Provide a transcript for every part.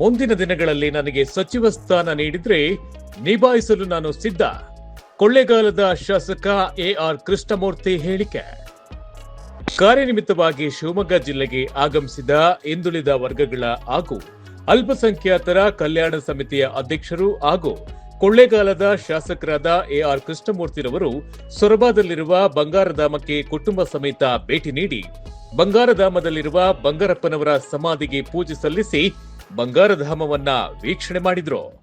ಮುಂದಿನ ದಿನಗಳಲ್ಲಿ ನನಗೆ ಸಚಿವ ಸ್ಥಾನ ನೀಡಿದ್ರೆ ನಿಭಾಯಿಸಲು ನಾನು ಸಿದ್ಧ. ಕೊಳ್ಳೇಗಾಲದ ಶಾಸಕ ಎಆರ್ ಕೃಷ್ಣಮೂರ್ತಿ ಹೇಳಿಕೆ. ಕಾರ್ಯನಿಮಿತ್ತವಾಗಿ ಶಿವಮೊಗ್ಗ ಜಿಲ್ಲೆಗೆ ಆಗಮಿಸಿದ ಹಿಂದುಳಿದ ವರ್ಗಗಳ ಹಾಗೂ ಅಲ್ಪಸಂಖ್ಯಾತರ ಕಲ್ಯಾಣ ಸಮಿತಿಯ ಅಧ್ಯಕ್ಷರು ಹಾಗೂ ಕೊಳ್ಳೇಗಾಲದ ಶಾಸಕರಾದ ಎಆರ್ ಕೃಷ್ಣಮೂರ್ತಿರವರು ಸೊರಬಾದಲ್ಲಿರುವ ಬಂಗಾರಧಾಮಕ್ಕೆ ಕುಟುಂಬ ಸಮೇತ ಭೇಟಿ ನೀಡಿ ಬಂಗಾರಧಾಮದಲ್ಲಿರುವ ಬಂಗಾರಪ್ಪನವರ ಸಮಾಧಿಗೆ ಪೂಜೆ ಸಲ್ಲಿಸಿ ಬಂಗಾರಧಾಮವನ್ನ ವೀಕ್ಷಣೆ ಮಾಡಿದ್ರು.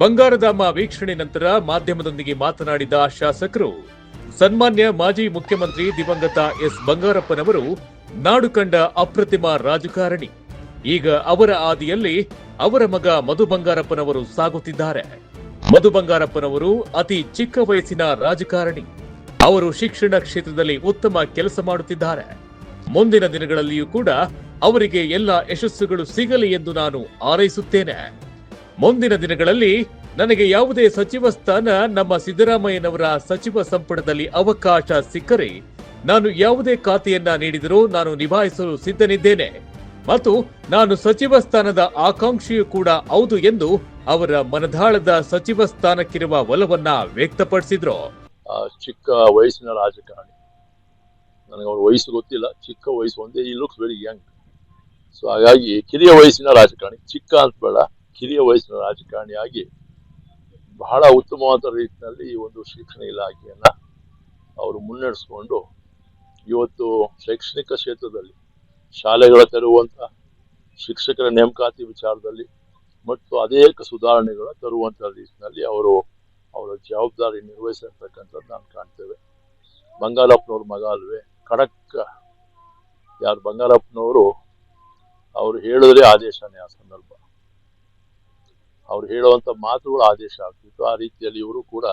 ಬಂಗಾರಧಾಮ ವೀಕ್ಷಣೆ ನಂತರ ಮಾಧ್ಯಮದೊಂದಿಗೆ ಮಾತನಾಡಿದ ಶಾಸಕರು, ಸನ್ಮಾನ್ಯ ಮಾಜಿ ಮುಖ್ಯಮಂತ್ರಿ ದಿವಂಗತ ಎಸ್ ಬಂಗಾರಪ್ಪನವರು ನಾಡು ಕಂಡ ಅಪ್ರತಿಮ ರಾಜಕಾರಣಿ. ಈಗ ಅವರ ಆದಿಯಲ್ಲಿ ಅವರ ಮಗ ಮಧು ಬಂಗಾರಪ್ಪನವರು ಸಾಗುತ್ತಿದ್ದಾರೆ. ಮಧು ಬಂಗಾರಪ್ಪನವರು ಅತಿ ಚಿಕ್ಕ ವಯಸ್ಸಿನ ರಾಜಕಾರಣಿ. ಅವರು ಶಿಕ್ಷಣ ಕ್ಷೇತ್ರದಲ್ಲಿ ಉತ್ತಮ ಕೆಲಸ ಮಾಡುತ್ತಿದ್ದಾರೆ. ಮುಂದಿನ ದಿನಗಳಲ್ಲಿಯೂ ಕೂಡ ಅವರಿಗೆ ಎಲ್ಲ ಯಶಸ್ಸುಗಳು ಸಿಗಲಿ ಎಂದು ನಾನು ಹಾರೈಸುತ್ತೇನೆ. ಮುಂದಿನ ದಿನಗಳಲ್ಲಿ ನನಗೆ ಯಾವುದೇ ಸಚಿವ ಸ್ಥಾನ ನಮ್ಮ ಸಿದ್ದರಾಮಯ್ಯನವರ ಸಚಿವ ಸಂಪುಟದಲ್ಲಿ ಅವಕಾಶ ಸಿಕ್ಕರೆ ನಾನು ಯಾವುದೇ ಖಾತೆಯನ್ನ ನೀಡಿದರೂ ನಾನು ನಿಭಾಯಿಸಲು ಸಿದ್ಧನಿದ್ದೇನೆ. ಮತ್ತು ನಾನು ಸಚಿವ ಸ್ಥಾನದ ಆಕಾಂಕ್ಷೆಯೂ ಕೂಡ ಹೌದು ಎಂದು ಅವರ ಮನದಾಳದ ಸಚಿವ ಸ್ಥಾನಕ್ಕಿರುವ ಒಲವನ್ನ ವ್ಯಕ್ತಪಡಿಸಿದ್ರು. ಚಿಕ್ಕ ವಯಸ್ಸಿನ ರಾಜಕಾರಣಿ. ನನಗೆ ಅವ್ರ ವಯಸ್ಸು ಗೊತ್ತಿಲ್ಲ. ಚಿಕ್ಕ ವಯಸ್ಸು ಒಂದೇ ಈ ಲುಕ್ಸ್ ವೆರಿ ಯಂಗ್ ಸೊ ಹಾಗಾಗಿ ಕಿರಿಯ ವಯಸ್ಸಿನ ರಾಜಕಾರಣಿ. ಚಿಕ್ಕ ಅಂತ ಬೇಡ. ಕಿರಿಯ ವಯಸ್ಸಿನ ರಾಜಕಾರಣಿಯಾಗಿ ಬಹಳ ಉತ್ತಮವಾದ ರೀತಿಯಲ್ಲಿ ಈ ಒಂದು ಶಿಕ್ಷಣ ಇಲಾಖೆಯನ್ನ ಅವರು ಮುನ್ನಡೆಸ್ಕೊಂಡು ಇವತ್ತು ಶೈಕ್ಷಣಿಕ ಕ್ಷೇತ್ರದಲ್ಲಿ ಶಾಲೆಗಳ ತರುವಂಥ ಶಿಕ್ಷಕರ ನೇಮಕಾತಿ ವಿಚಾರದಲ್ಲಿ ಮತ್ತು ಅನೇಕ ಸುಧಾರಣೆಗಳ ತರುವಂಥ ರೀತಿಯಲ್ಲಿ ಅವರು ಅವರ ಜವಾಬ್ದಾರಿ ನಿರ್ವಹಿಸಿರ್ತಕ್ಕಂಥದ್ದು ನಾನು ಕಾಣ್ತೇವೆ. ಬಂಗಾರಪ್ಪನವ್ರ ಮಗ ಅಲ್ವೇ? ಖಡಕ್ ಯಾರು ಬಂಗಾರಪ್ಪನವರು? ಅವರು ಹೇಳಿದ್ರೆ ಆದೇಶನೇ ಆ ಸಂದರ್ಭ. ಅವ್ರು ಹೇಳುವಂತ ಮಾತುಗಳು ಆದೇಶ ಆಗ್ತಿತ್ತು. ಆ ರೀತಿಯಲ್ಲಿ ಇವರು ಕೂಡ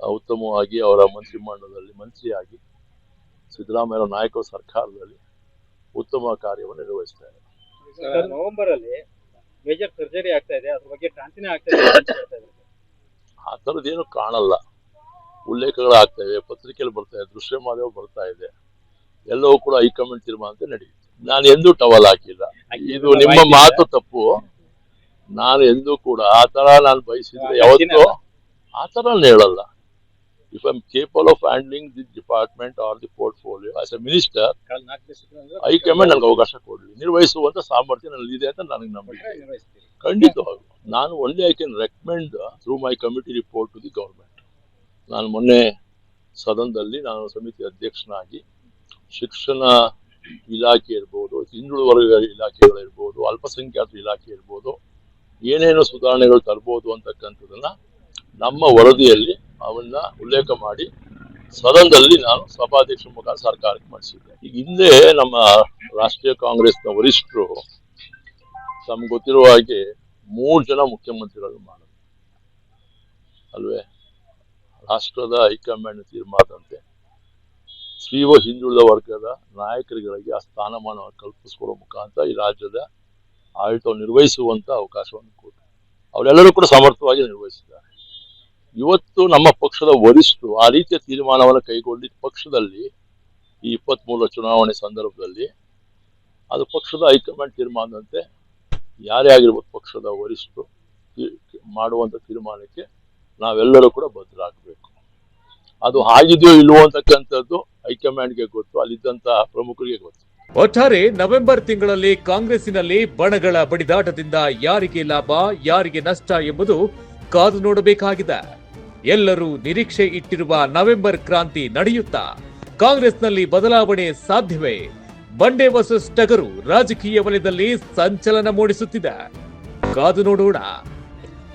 ಉತ್ತಮವಾಗಿ ಅವರ ಮಂತ್ರಿಮಂಡಲದಲ್ಲಿ ಮಂತ್ರಿಯಾಗಿ ಸಿದ್ದರಾಮಯ್ಯ ನಾಯಕ ಸರ್ಕಾರದಲ್ಲಿ ಉತ್ತಮ ಕಾರ್ಯವನ್ನು ನಿರ್ವಹಿಸ್ತಾ ಇದ್ದಾರೆ. ನವೆಂಬರ್ ಅಲ್ಲಿ ಮೇಜರ್ ಸರ್ಜರಿ ಆಗ್ತಾ ಇದೆ. ಅದ್ರ ಬಗ್ಗೆ ಕ್ರಾಂತಿನೇ ಆಗ್ತಾ ಇದೆ. ಆ ಥರದ್ದೇನು ಕಾಣಲ್ಲ. ಉಲ್ಲೇಖಗಳಾಗ್ತವೆ ಪತ್ರಿಕೆಯಲ್ಲಿ ಬರ್ತಾ ಇದೆ ದೃಶ್ಯ ಮಾಧ್ಯಮ ಬರ್ತಾ ಇದೆ. ಎಲ್ಲವೂ ಕೂಡ ಹೈಕಮಾಂಡ್ ತೀರ್ಮಾನ ಅಂತ ನಡೆಯುತ್ತೆ. ನಾನು ಎಂದೂ ಟವಲ್ ಹಾಕಿಲ್ಲ. ಇದು ನಿಮ್ಮ ಮಾತು ತಪ್ಪು. ನಾನು ಎಂದೂ ಕೂಡ ಆ ತರ ನಾನು ಬಯಸಿದ್ರೆ ಯಾವತ್ತೂ ಆ ತರ ನಾನು ಹೇಳಲ್ಲ if I am capable of handling the department or the portfolio as a minister I command high command ನನಗೆ ಅವಕಾಶ ಕೊಡಲಿ. ನಿರ್ವಹಿಸುವಂತ ಸಾಮರ್ಥ್ಯ ನನ್ನಲ್ಲಿ ಇದೆ ಅಂತ ನನಗೆ ನಂಬಿಕೆ ಖಂಡಿತವಾಗ್ಲು. ನಾನು only I can recommend through my committee report to the government ನಾನು ಮೊನ್ನೆ ಸದನದಲ್ಲಿ ನಾನು ಸಮಿತಿ ಅಧ್ಯಕ್ಷನಾಗಿ ಶಿಕ್ಷಣ ಇಲಾಖೆ ಇರ್ಬೋದು ಹಿಂದುಳಿದ ವರ್ಗ ಇಲಾಖೆಗಳಿರ್ಬೋದು ಅಲ್ಪಸಂಖ್ಯಾತ ಇಲಾಖೆ ಇರ್ಬೋದು ಏನೇನು ಸುಧಾರಣೆಗಳು ತರ್ಬೋದು ಅಂತಕ್ಕಂಥದ್ದನ್ನ ನಮ್ಮ ವರದಿಯಲ್ಲಿ ಅವನ್ನ ಉಲ್ಲೇಖ ಮಾಡಿ ಸದನದಲ್ಲಿ ನಾನು ಸಭಾಧ್ಯಕ್ಷ ಮುಖಾಂತರ ಸರ್ಕಾರಕ್ಕೆ ಮಾಡಿಸಿದ್ದೆ. ಈಗ ಹಿಂದೆ ನಮ್ಮ ರಾಷ್ಟ್ರೀಯ ಕಾಂಗ್ರೆಸ್ನ ವರಿಷ್ಠರು ತಮ್ಗೆ ಗೊತ್ತಿರುವ ಹಾಗೆ ಮೂರು ಜನ ಮುಖ್ಯಮಂತ್ರಿಗಳು ಮಾಡಿದ್ರು ಅಲ್ವೇ? ರಾಷ್ಟ್ರದ ಹೈಕಮಾಂಡ್ ತೀರ್ಮಾನದಂತೆ ತೀವ್ರ ಹಿಂದುಳಿದ ವರ್ಗದ ನಾಯಕರುಗಳಿಗೆ ಆ ಸ್ಥಾನಮಾನವನ್ನು ಕಲ್ಪಿಸಿಕೊಡುವ ಮುಖಾಂತರ ಈ ರಾಜ್ಯದ ಆಡಳಿತವನ್ನು ನಿರ್ವಹಿಸುವಂಥ ಅವಕಾಶವನ್ನು ಕೊಟ್ಟರು ಅವರೆಲ್ಲರೂ ಕೂಡ ಸಮರ್ಥವಾಗಿ ನಿರ್ವಹಿಸಿದ್ದಾರೆ. ಇವತ್ತು ನಮ್ಮ ಪಕ್ಷದ ವರಿಷ್ಠರು ಆ ರೀತಿಯ ತೀರ್ಮಾನವನ್ನು ಕೈಗೊಂಡಿದ್ದ ಪಕ್ಷದಲ್ಲಿ ಈ ಇಪ್ಪತ್ತ್ಮೂರರ ಚುನಾವಣೆ ಸಂದರ್ಭದಲ್ಲಿ ಅದು ಪಕ್ಷದ ಹೈಕಮಾಂಡ್ ತೀರ್ಮಾನದಂತೆ ಯಾರೇ ಆಗಿರ್ಬೋದು ಪಕ್ಷದ ವರಿಷ್ಠರು ಮಾಡುವಂಥ ತೀರ್ಮಾನಕ್ಕೆ ನಾವೆಲ್ಲರೂ ಕೂಡ ಬದ್ಧರಾಗಬೇಕು ಅದು ಆಗಿದೆಯೋ ಇಲ್ಲವೋ ಅಂತಕ್ಕಂಥದ್ದು ಹೈಕಮಾಂಡ್ಗೆ ಗೊತ್ತು ಅಲ್ಲಿದ್ದಂಥ ಪ್ರಮುಖರಿಗೆ ಗೊತ್ತು. ಒಟ್ಟಾರೆ ನವೆಂಬರ್ ತಿಂಗಳಲ್ಲಿ ಕಾಂಗ್ರೆಸ್ಸಿನಲ್ಲಿ ಬಣಗಳ ಬಡಿದಾಟದಿಂದ ಯಾರಿಗೆ ಲಾಭ, ಯಾರಿಗೆ ನಷ್ಟ ಎಂಬುದು ಕಾದು ನೋಡಬೇಕಾಗಿದೆ. ಎಲ್ಲರೂ ನಿರೀಕ್ಷೆ ಇಟ್ಟಿರುವ ನವೆಂಬರ್ ಕ್ರಾಂತಿ ನಡೆಯುತ್ತಾ? ಕಾಂಗ್ರೆಸ್ನಲ್ಲಿ ಬದಲಾವಣೆ ಸಾಧ್ಯವೇ? ಬಂಡೆ ವರ್ಸಸ್ ಟಗರು ರಾಜಕೀಯ ವಲಯದಲ್ಲಿ ಸಂಚಲನ ಮೂಡಿಸುತ್ತಿದೆ. ಕಾದು ನೋಡೋಣ.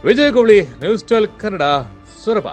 Vijayagowli news twelve Kannada, Sorab.